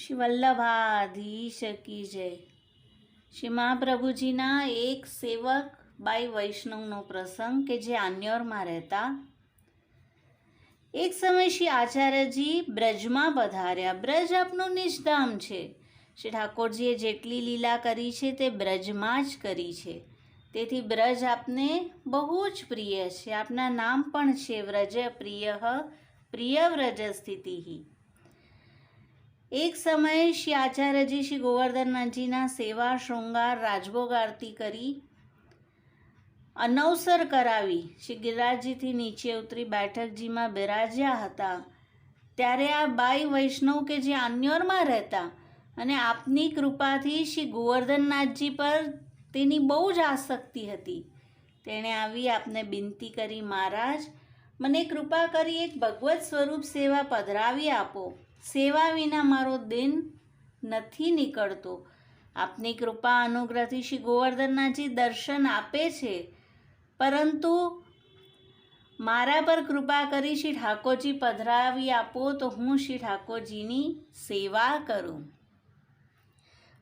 શ્રી વલ્લભાધીશ કી જય. શ્રી મહાપ્રભુજીના એક સેવક બાઈ વૈષ્ણવનો પ્રસંગ કે જે આન્યોરમાં રહેતા. એક સમય શ્રી આચાર્યજી બ્રજમાં પધાર્યા. બ્રજ આપનું નિષ્ધામ છે. શ્રી ઠાકોરજીએ જેટલી લીલા કરી છે તે બ્રજમાં જ કરી છે. તેથી બ્રજ આપને બહુ જ પ્રિય છે. આપના નામ પણ છે વ્રજ પ્રિય પ્રિય વ્રજ સ્થિતિ એક સમયે શ્રી આચાર્યજી શ્રી ગોવર્ધનનાથજીના સેવા, શૃંગાર, રાજભોગ આરતી કરી, અનવસર કરાવી, શ્રી ગિરિરાજજીથી નીચે ઉતરી બેઠકજીમાં બિરાજ્યા હતા. ત્યારે આ બાઈ વૈષ્ણવ કે જે આન્યોરમાં રહેતા અને આપની કૃપાથી શ્રી ગોવર્ધનનાથજી પર તેની બહુ જ આસક્તિ હતી. તેણે આવી આપને બિનતી કરી, મહારાજ, મને કૃપા કરી એક ભગવત સ્વરૂપ સેવા પધરાવી આપો. સેવા વિના મારો દિન નથી નીકળતો. આપની કૃપા અનુગ્રહથી શ્રી ગોવર્ધનનાથજી દર્શન આપે છે. પરંતુ મારા પર કૃપા કરી શ્રી ઠાકોરજી પધરાવી આપો તો હું શ્રી ઠાકોરજીની સેવા કરું.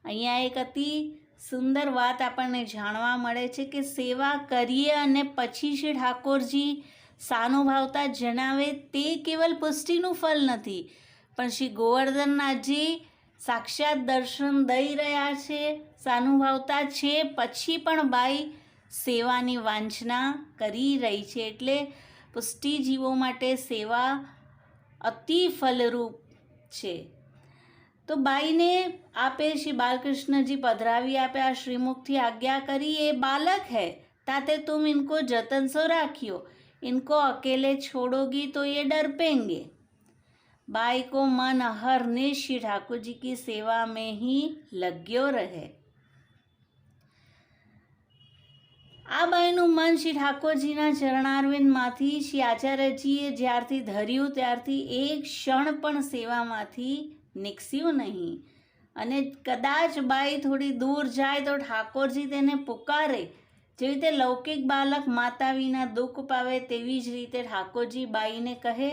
અહીંયા એક અતિ સુંદર વાત આપણને જાણવા મળે છે કે સેવા કરીએ અને પછી શ્રી ઠાકોરજી સાનુભાવતા જણાવે તે કેવલ પુષ્ટિનું ફળ નથી. પણ શ્રી ગોવર્ધનનાથજી સાક્ષાત દર્શન દઈ રહ્યા છે, સાનુભાવતા છે, પછી પણ બાઈ સેવાની વાંચના કરી રહી છે એટલે પુષ્ટિજીવો માટે સેવા અતિ ફલરૂપ છે. તો બાઈને આપે શ્રી બાલકૃષ્ણજી પધરાવી આપે આ શ્રીમુખથી આજ્ઞા કરી, એ બાલક હૈ, તાતે તુમ ઇનકો જતન સો રાખ્યો, ઇનકો અકેલે છોડોગી તો એ ડરપેંગે. बाई को मन हर श्री ठाकुर जी की सेवा में ही लग्यो રહે આ બાઈનું મન શ્રી ઠાકોરજીના ચરણારવિંદમાંથી શ્રી આચાર્યજીએ જ્યારથી ધર્યું ત્યારથી એક ક્ષણ પણ સેવામાંથી નીકસ્યું નહીં અને કદાચ બાઈ થોડી દૂર જાય તો ઠાકોરજી તેને પુકારે જેવી રીતે લૌકિક બાલક માતા વિના દુઃખ પાવે તેવી જ રીતે ઠાકોરજી બાઈને કહે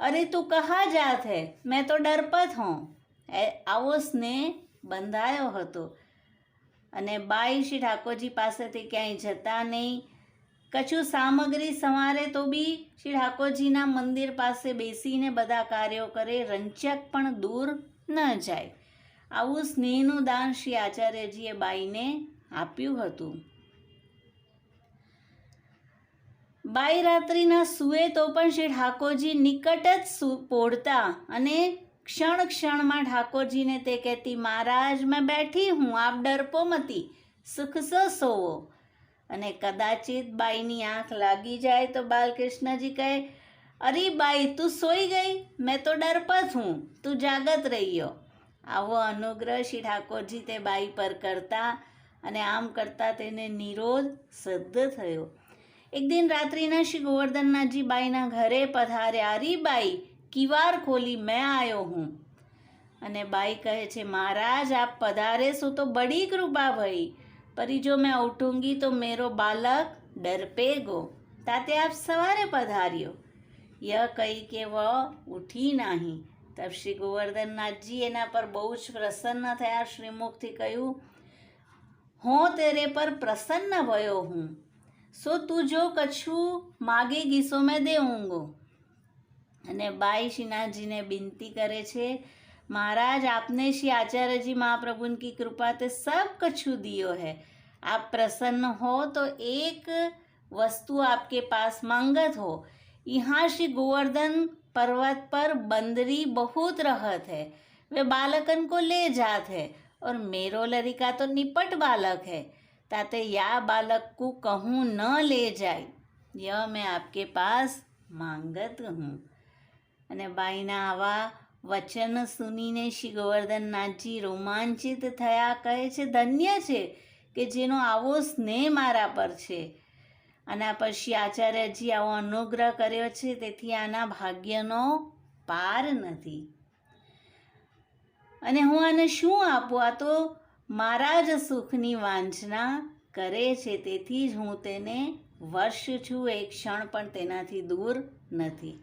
અરે તું કહા જાત હે? મેં તો ડરપત હોં આવો સ્નેહ બંધાયો હતો. અને બાઈ શ્રી ઠાકોરજી પાસેથી ક્યાંય જતા નહીં. કશું સામગ્રી સંવારે તો બી શ્રી ઠાકોરજીના મંદિર પાસે બેસીને બધા કાર્યો કરે રંચક પણ દૂર ન જાય. આવું સ્નેહનું દાન શ્રી આચાર્યજીએ બાઈને આપ્યું હતું. બાઈ રાત્રિના સુએ તો પણ શ્રી ઠાકોરજી નિકટ જ સુ પોડતા અને ક્ષણ ક્ષણમાં ઠાકોરજીને તે કહેતી, મહારાજ, મેં બેઠી હું, આપ ડરપો મતી, સુખ સો સોવો. અને કદાચિત બાઈની આંખ લાગી જાય તો બાલકૃષ્ણજી કહે, અરે બાઈ, તું સોઈ ગઈ? મેં તો ડરપત હું, તું જાગત રહ્યો. આવો અનુગ્રહ શ્રી ઠાકોરજી તે બાઈ પર કરતા અને આમ કરતાં તેને નિરોધ સિદ્ધ થયો. એક દિન રાત્રિના શ્રી ગોવર્ધનનાથજી બાઈના ઘરે પધાર્યા રી બાઈ, કિવાર ખોલી, મેં આવ્યો હું. અને બાઈ કહે છે, મહારાજ, આપ પધારે શું તો બડી કૃપા ભઈ. પરી જો મેં ઉઠુંગી તો મેરો બાલક ડરપે ગો તાતે આપ સવારે પધાર્યો. ય કહી કે વ ઉઠી નહીં. તબ શ્રી ગોવર્ધનનાથજી એના પર બહુ જ પ્રસન્ન થયા, શ્રીમુખથી કહ્યું, હું તેરે પર પ્રસન્ન ભયો હું. સો તું જો કછું માગેગી સો મેં દેઉંગો અને બાઈ શ્રીનાથજીને વિનંતી કરે છે महाराज आपने श्री आचार्य जी महाप्रभु की कृपा से सब कछु दियो है आप प्रसन्न हो तो एक वस्तु आपके पास मांगत हो यहाँ श्री गोवर्धन पर्वत पर बंदरी बहुत रहत है वे बालकन को ले जात है और मेरो लड़का तो निपट बालक है ताते या बालक को कहूँ न ले जाए यह मैं आपके पास मांगत हूँ અને બાઈના આવા વચન સુનીને શ્રી ગોવર્ધનનાથજી રોમાંચિત થયા કહે છે ધન્ય છે કે જેનો આવો સ્નેહ મારા પર છે આના પછી આચાર્યજી આવો અનુગ્રહ કર્યો છે તેથી આના ભાગ્યનો પાર નથી અને હું આને શું આપું આ તો મારા જ સુખની વાંચના કરે છે, તેથી જ હું તેને વર્ષ છું. એક ક્ષણ પણ તેનાથી દૂર નથી.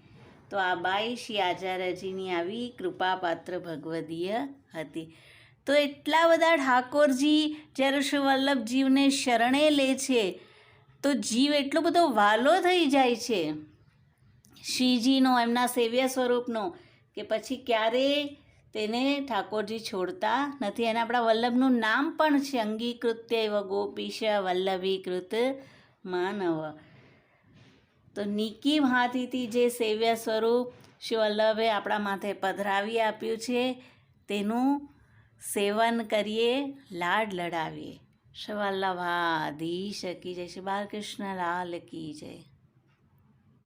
તો આ બાઈ શ્રી આચાર્યજીની આવી કૃપાપાત્ર ભગવદીય હતી. તો એટલા બધા ઠાકોરજી જ્યારે શ્રી વલ્લભજીવને શરણે લે છે, તો જીવ એટલો બધો વાલો થઈ જાય છે. શ્રીજીનો એમના સેવ્ય સ્વરૂપનો કે પછી ક્યારેય તેને ઠાકોરજી છોડતા નથી. અને આપણા વલ્લભનું નામ પણ છે અંગીકૃત્ય એવ ગોપીશ વલ્લભીકૃત માનવ. તો નિકી હાથીથી જે સેવ્ય સ્વરૂપ શ્રી વલ્લભે આપણા માથે પધરાવી આપ્યું છે, તેનું સેવન કરીએ, લાડ લડાવીએ. શ્રી વલ્લભાધીશ કી જય. શ્રી બાલકૃષ્ણ લાલ કી જય.